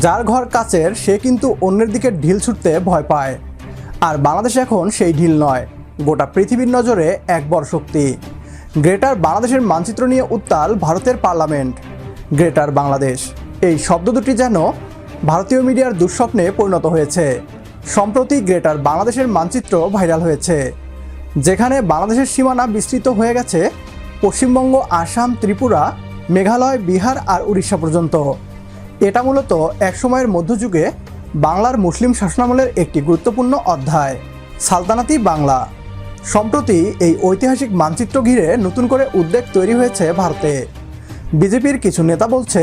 যার ঘর কাচের সে কিন্তু অন্যের দিকে ঢিল ছুটতে ভয় পায়। আর বাংলাদেশ এখন সেই ঢিল নয়, গোটা পৃথিবীর নজরে এক বড় শক্তি। গ্রেটার বাংলাদেশের মানচিত্র নিয়ে উত্তাল ভারতের পার্লামেন্ট। গ্রেটার বাংলাদেশ, এই শব্দ দুটি যেন ভারতীয় মিডিয়ার দুঃস্বপ্নে পরিণত হয়েছে। সম্প্রতি গ্রেটার বাংলাদেশের মানচিত্র ভাইরাল হয়েছে, যেখানে বাংলাদেশের সীমানা বিস্তৃত হয়ে গেছে পশ্চিমবঙ্গ, আসাম, ত্রিপুরা, মেঘালয়, বিহার আর উড়িষ্যা পর্যন্ত। এটা মূলত একসময়ের মধ্যযুগে বাংলার মুসলিম শাসনামলের একটি গুরুত্বপূর্ণ অধ্যায়, সালতানাতি বাংলা। সম্প্রতি এই ঐতিহাসিক মানচিত্র ঘিরে নতুন করে উদ্বেগ তৈরি হয়েছে ভারতে। বিজেপির কিছু নেতা বলছে,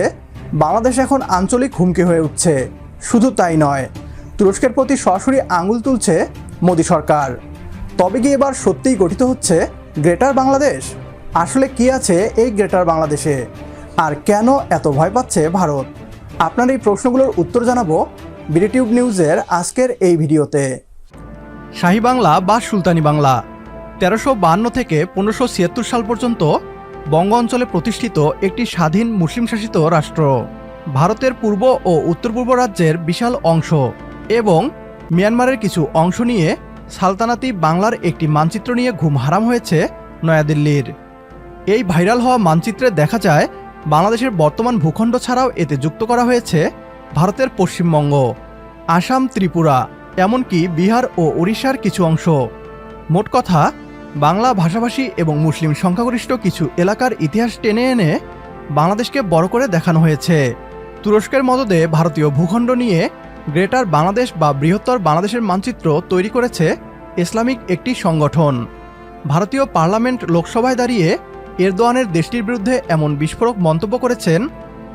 বাংলাদেশ এখন আঞ্চলিক হুমকি হয়ে উঠছে। শুধু তাই নয়, তুরস্কের প্রতি সরাসরি আঙুল তুলছে মোদী সরকার। তবে কি এবার সত্যিই গঠিত হচ্ছে গ্রেটার বাংলাদেশ? আসলে কি আছে এই গ্রেটার বাংলাদেশে? আর কেন এত ভয় পাচ্ছে ভারত? আপনার এই প্রশ্নগুলোর উত্তর জানাব বিডিটিউব নিউজের আজকের এই ভিডিওতে। শাহী বাংলা বা সুলতানি বাংলা, তেরোশো থেকে পনেরোশো ছিয়াত্তর সাল পর্যন্ত বঙ্গ অঞ্চলে প্রতিষ্ঠিত একটি স্বাধীন মুসলিম শাসিত রাষ্ট্র। ভারতের পূর্ব ও উত্তর পূর্ব রাজ্যের বিশাল অংশ এবং মিয়ানমারের কিছু অংশ নিয়ে সালতানাতি বাংলার একটি মানচিত্র নিয়ে ঘুম হারাম হয়েছে নয়াদিল্লির। এই ভাইরাল হওয়া মানচিত্রে দেখা যায় বাংলাদেশের বর্তমান ভূখণ্ড ছাড়াও এতে যুক্ত করা হয়েছে ভারতের পশ্চিমবঙ্গ, আসাম, ত্রিপুরা, এমনকি বিহার ও উড়িষ্যার কিছু অংশ। মোট কথা, বাংলা ভাষাভাষী এবং মুসলিম সংখ্যাগরিষ্ঠ কিছু এলাকার ইতিহাস টেনে এনে বাংলাদেশকে বড় করে দেখানো হয়েছে। তুরস্কের মদদে ভারতীয় ভূখণ্ড নিয়ে গ্রেটার বাংলাদেশ বা বৃহত্তর বাংলাদেশের মানচিত্র তৈরি করেছে ইসলামিক একটি সংগঠন। ভারতীয় পার্লামেন্ট লোকসভায় দাঁড়িয়ে এরদোয়ানের দেশটির বিরুদ্ধে এমন বিস্ফোরক মন্তব্য করেছেন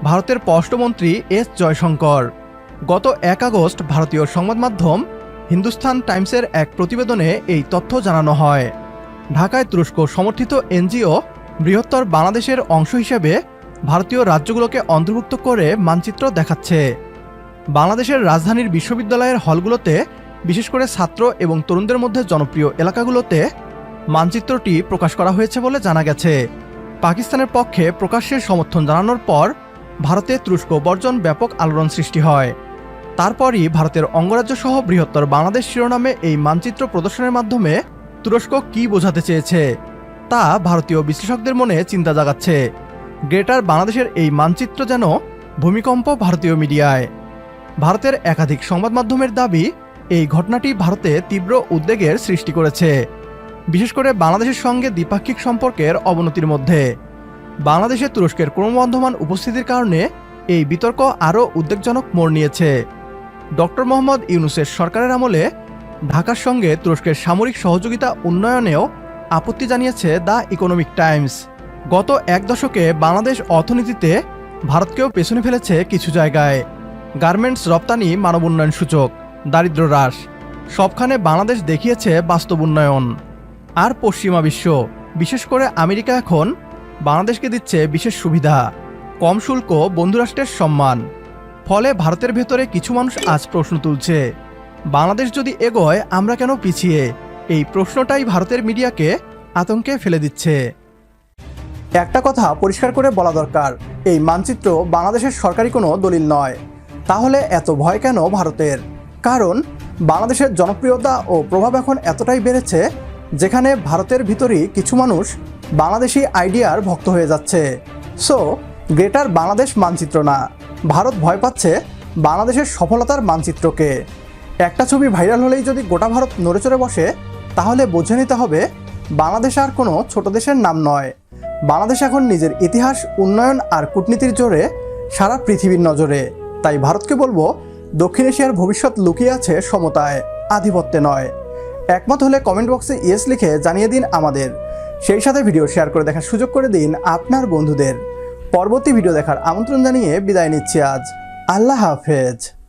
ভারতের পররাষ্ট্রমন্ত্রী এস জয়শঙ্কর। গত এক আগস্ট ভারতীয় সংবাদ মাধ্যম হিন্দুস্তান টাইমসের এক প্রতিবেদনে এই তথ্য জানানো হয়। ঢাকায় তুরস্ক সমর্থিত এনজিও বৃহত্তর বাংলাদেশের অংশ হিসেবে ভারতীয় রাজ্যগুলোকে অন্তর্ভুক্ত করে মানচিত্র দেখাচ্ছে। বাংলাদেশের রাজধানীর বিশ্ববিদ্যালয়ের হলগুলোতে বিশেষ করে ছাত্র এবং তরুণদের মধ্যে জনপ্রিয় এলাকাগুলোতে মানচিত্রটি প্রকাশ করা হয়েছে বলে জানা গেছে। পাকিস্তানের পক্ষে প্রকাশ্যের সমর্থন জানানোর পর ভারতে তুরস্ক বর্জন ব্যাপক আলোড়ন সৃষ্টি হয়। তারপরই ভারতের অঙ্গরাজ্য সহ বৃহত্তর বাংলাদেশ শিরোনামে এই মানচিত্র প্রদর্শনের মাধ্যমে তুরস্ক কি বোঝাতে চেয়েছে, তা ভারতীয় বিশ্লেষকদের মনে চিন্তা জাগাচ্ছে। গ্রেটার বাংলাদেশের এই মানচিত্র যেন ভূমিকম্প ভারতীয় মিডিয়ায়। ভারতের একাধিক সংবাদ মাধ্যমের দাবি, এই ঘটনাটি ভারতে তীব্র উদ্বেগের সৃষ্টি করেছে। বিশেষ করে বাংলাদেশের সঙ্গে দ্বিপাক্ষিক সম্পর্কের অবনতির মধ্যে। বাংলাদেশে তুরস্কের ক্রমবর্ধমান উপস্থিতির কারণে এই বিতর্ক আরও উদ্বেগজনক মোড় নিয়েছে। ডক্টর মোহাম্মদ ইউনুসের সরকারের আমলে ঢাকার সঙ্গে তুরস্কের সামরিক সহযোগিতা উন্নয়নেও আপত্তি জানিয়েছে দ্য ইকোনমিক টাইমস। গত এক দশকে বাংলাদেশ অর্থনীতিতে ভারতকেও পেছনে ফেলেছে কিছু জায়গায়। গার্মেন্টস রপ্তানি মানব উন্নয়ন সূচক দারিদ্র হ্রাস, সবখানে বাংলাদেশ দেখিয়েছে বাস্তব উন্নয়ন। আর পশ্চিমা বিশ্ব। বিশেষ করে আমেরিকা এখন বাংলাদেশকে দিচ্ছে বিশেষ সুবিধা, কম শুল্ক, বন্ধুরাষ্ট্রের সম্মান। ফলে ভারতের ভেতরে কিছু মানুষ আজ প্রশ্ন তুলছে, বাংলাদেশ যদি এগোয়, আমরা কেন পিছিয়ে? এই প্রশ্নটাই ভারতের মিডিয়াকে আতঙ্কে ফেলে দিচ্ছে। একটা কথা পরিষ্কার করে বলা দরকার, এই মানচিত্র বাংলাদেশের সরকারি কোনো দলিল নয়। তাহলে এত ভয় কেন ভারতের? কারণ বাংলাদেশের জনপ্রিয়তা ও প্রভাব এখন এতটাই বেড়েছে যেখানে ভারতের ভিতরই কিছু মানুষ বাংলাদেশি আইডিয়ার ভক্ত হয়ে যাচ্ছে। সো, গ্রেটার বাংলাদেশ মানচিত্র না। ভারত ভয় পাচ্ছে বাংলাদেশের সফলতার মানচিত্রকে। একটা ছবি ভাইরাল হলেই যদি গোটা ভারত নড়েচড়ে বসে, তাহলে বুঝে নিতে হবে বাংলাদেশ আর কোনো ছোট দেশের নাম নয়। বাংলাদেশ এখন নিজের ইতিহাস, উন্নয়ন আর কূটনীতির জোরে সারা পৃথিবীর নজরে। তাই ভারতকে বলব, দক্ষিণ এশিয়ার ভবিষ্যৎ লুকিয়ে আছে সমতায়, আধিপত্যে নয়। একমত হলে কমেন্ট বক্সে ইয়েস লিখে জানিয়ে দিন আমাদের। সেই সাথে ভিডিও শেয়ার করে দেখার সুযোগ করে দিন আপনার বন্ধুদের। পরবর্তী ভিডিও দেখার আমন্ত্রণ জানিয়ে বিদায় নিচ্ছি আজ। আল্লাহ হাফেজ।